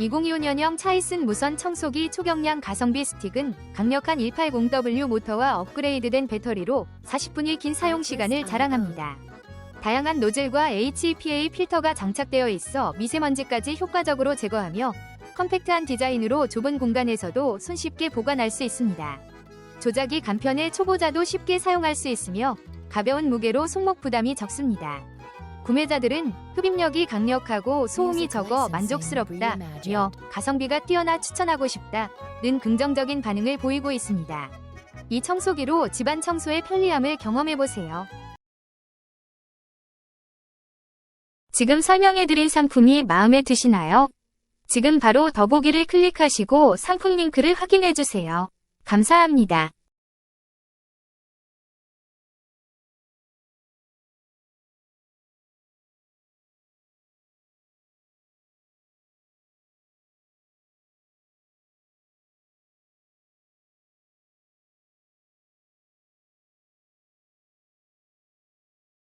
2025년형 차이슨 무선 청소기 초경량 가성비 스틱은 강력한 180W 모터와 업그레이드된 배터리로 40분이 긴 사용 시간을 자랑합니다. 다양한 노즐과 HEPA 필터가 장착되어 있어 미세먼지까지 효과적으로 제거하며 컴팩트한 디자인으로 좁은 공간에서도 손쉽게 보관할 수 있습니다. 조작이 간편해 초보자도 쉽게 사용할 수 있으며 가벼운 무게로 손목 부담이 적습니다. 구매자들은 흡입력이 강력하고 소음이 적어 만족스럽다. 며 가성비가 뛰어나 추천하고 싶다 는 긍정적인 반응을 보이고 있습니다. 이 청소기로 집안 청소의 편리함을 경험해보세요. 지금 설명해드린 상품이 마음에 드시나요? 지금 바로 더보기를 클릭하시고 상품 링크를 확인해주세요. 감사합니다.